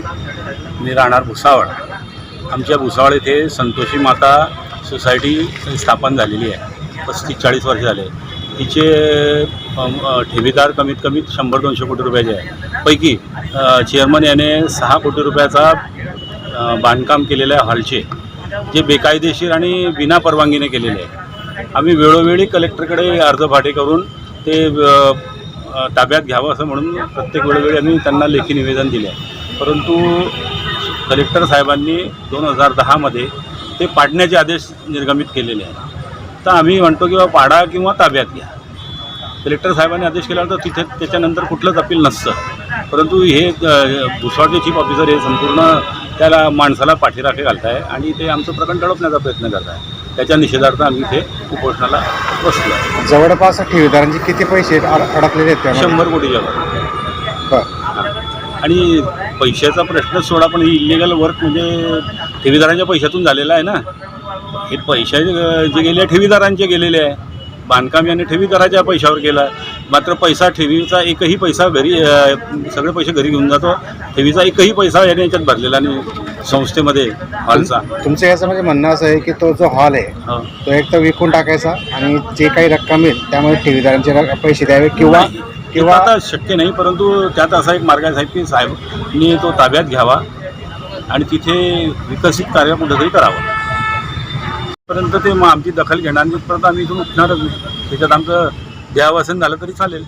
कांबळे मी राहणार भुसावळ. आमच्या भुसावळ येथे संतोषी माता सोसायटी स्थापन झालेली आहे. पस्तीस चाळीस वर्ष झाले. तिचे ठेवीदार कमीत कमी शंभर दोनशे कोटी रुपयाचे आहे. पैकी चेअरमन याने सहा कोटी रुपयाचा बांधकाम केलेलं आहे हॉलचे. जे बेकायदेशीर आणि विना परवानगीने केलेले आहे. आम्ही वेळोवेळी कलेक्टरकडे अर्ज फाटे करून ते ताब्यात घ्यावं असं म्हणून प्रत्येक वेळोवेळी आम्ही त्यांना लेखी निवेदन दिले आहे. परंतु कलेक्टर साहेबांनी दोन हजार दहामध्ये ते पाडण्याचे आदेश निर्गमित केलेले आहेत. तर आम्ही म्हणतो की बा पाडा किंवा ताब्यात घ्या. कलेक्टर साहेबांनी आदेश केल्यानंतर तिथे त्याच्यानंतर कुठलंच अपील नसतं. परंतु हे भुसावळचे चीफ ऑफिसर हे संपूर्ण त्याला माणसाला पाठीराखे घालत आहे आणि ते आमचं प्रकरण टळपण्याचा प्रयत्न करत आहे त्याच्या निषेधार्थ आम्ही इथे उपोषणाला बसलो जवळपास ठेवीदारांचे किती पैसे अड- अडकलेले आहेत शंभर कोटीच्या. आणि पैशाचा प्रश्न सोडा पण ही इलिगल वर्क म्हणजे ठेवीदारांच्या पैशातून झालेला आहे ना. हे पैसे जे गेले ठेवीदारांचे गेलेले आहे. बांधकाम याने ठेवीदाराच्या पैशावर केला. मात्र पैसा ठेवीचा एकही पैसा घरी सगळे पैसे घरी घेऊन जातो. ठेवीचा एकही पैसा याने याच्यात भरलेला नाही संस्थेमध्ये हॉलचा. तुमचं याचं म्हणजे म्हणणं असं आहे की तो जो हॉल आहे हो. तो एक तर विकून टाकायचा आणि जे काही रक्कम येईल त्यामध्ये ठेवीदारांचे पैसे द्यावे किंवा किंवा आता शक्य नाही परंतु त्यात असा एक मार्ग आहे साहेब की साहेबांनी तो ताब्यात घ्यावा आणि तिथे विकसित कार्य कुठंतरी करावं. पर्यंत ते मग आमची दखल घेणार नाही परत आम्ही इथून उठणारच नाही. त्याच्यात आमचं देहावसन झालं तरी चालेल.